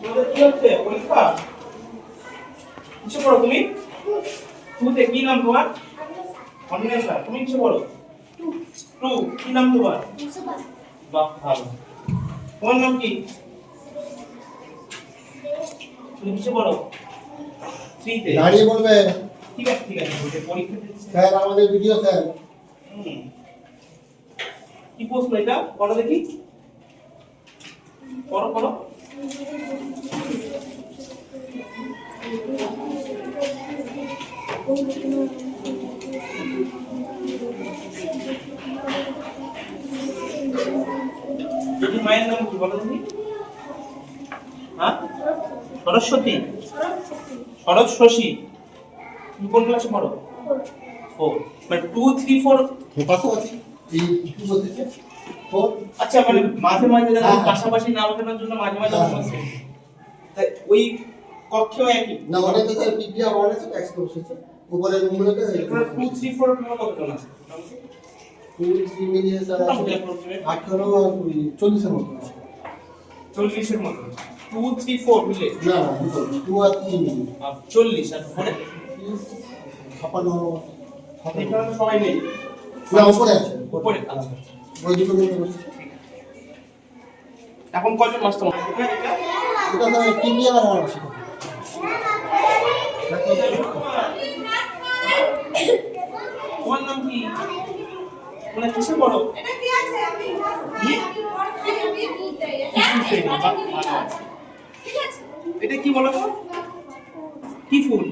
তোমাদের কি হচ্ছে পরীক্ষা কিসে পড়ো তুমি টুতে কি নাম তোমার অন্বেষা তুমি কিসে পড়ো টু কি নাম তোমার ভালো তোমার নাম কি তুমি কিসে পড়ো থ্রিতে দাঁড়িয়ে বলবে। ঠিক আছে ঠিক আছে পরীক্ষা স্যার আমাদের ভিডিও স্যার। কি প্রশ্ন এটা? করো দেখি। করো করো মায়ের নাম কি বলো দেখি? হ্যাঁ? সরস্বতী? শরৎ শশী? তুমি কোন ক্লাসে পড়ো? ফোর মানে টু থ্রি ফোর আচ্ছা মানে মাঝে মাঝে হ্যাঁ, হ্যাঁ। পাশাপাশি না ওঠানোর জন্য মাঝে মাঝে হ্যাঁ, বসে তাই ওই কক্ষেও একই? না অনেকে স্যার বসেছে উপরে রুমগুলোতে টু থ্রি ফোর কতজন আছে? টু থ্রি মিলিয়ে স্যার আছে? আঠারো আর কুড়ি চল্লিশের মতো আছে। চল্লিশের মতো। টু থ্রি ফোর মিলে। না টু আর থ্রি আর চল্লিশ আর ছাপান্ন এখানে সবাই নেই না উপরে আছে। উপরে আচ্ছা। ওই দুটো এখন কজন মাস্টার এটা ওয়ান আছে তোমার নাম কি? মানে কিসে পড়ো? এটা কি বলো তো কি? ফুল?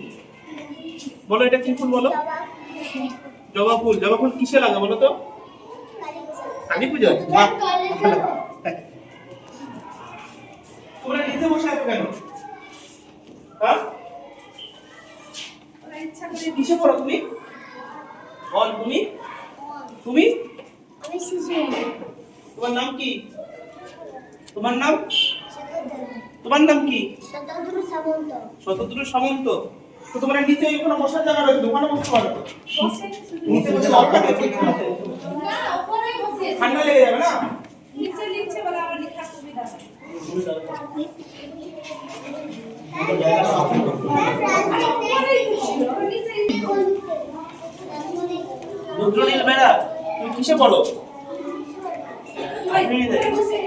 বলো এটা কি ফুল বলো? জবা ফুল। জবা ফুল কিসে লাগে বলো তো? কালী পুজো তোমরা নিচে বসে আছো কেন? হ্যাঁ? কিসে পড়ো তুমি? বল তুমি? তুমি? তোমার নাম কি? তোমার নাম? তোমার নাম কি? শতদ্রু সামন্ত। তো তোমরা নিচে ওখানে বসার জায়গা রয়েছে ওখানে বসতে পারো। নিচে বসে আছে। ঠান্ডা লেগে যাবে না? রুদ্রনীল বেড়া তুমি কিসে পড়ো?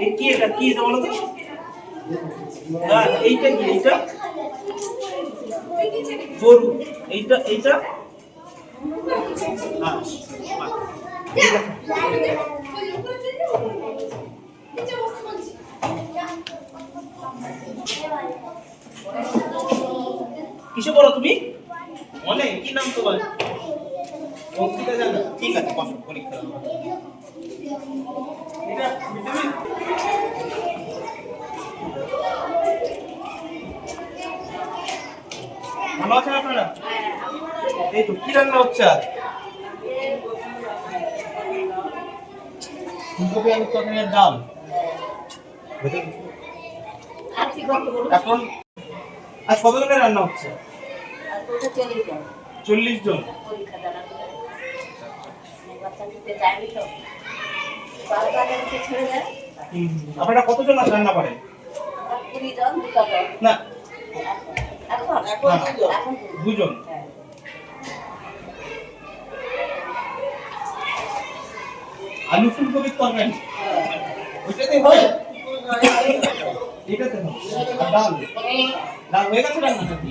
এই কি এটা কি এটা বলো তো? না, এইটা কি এইটা? এইটা। ঠিক কিসে পড়ো তুমি? অনেক কি নাম তোমার? জানা? ঠিক আছে পরীক্ষা এটা ভালো আছেন আপনারা? এই তো কি রান্না হচ্ছে আজ? ফুলকপি আলুর তরকারি আর ডাল এখন? আজ কতজনের রান্না হচ্ছে? চল্লিশ জন। আপনারা কতজন রান্না করেন? না। না, দুজন আলু ফুলকপির তরকারি? ওইটাতে হয় এটাতে হয় ডাল? ডাল হয়ে গেছে রান্না নাকি?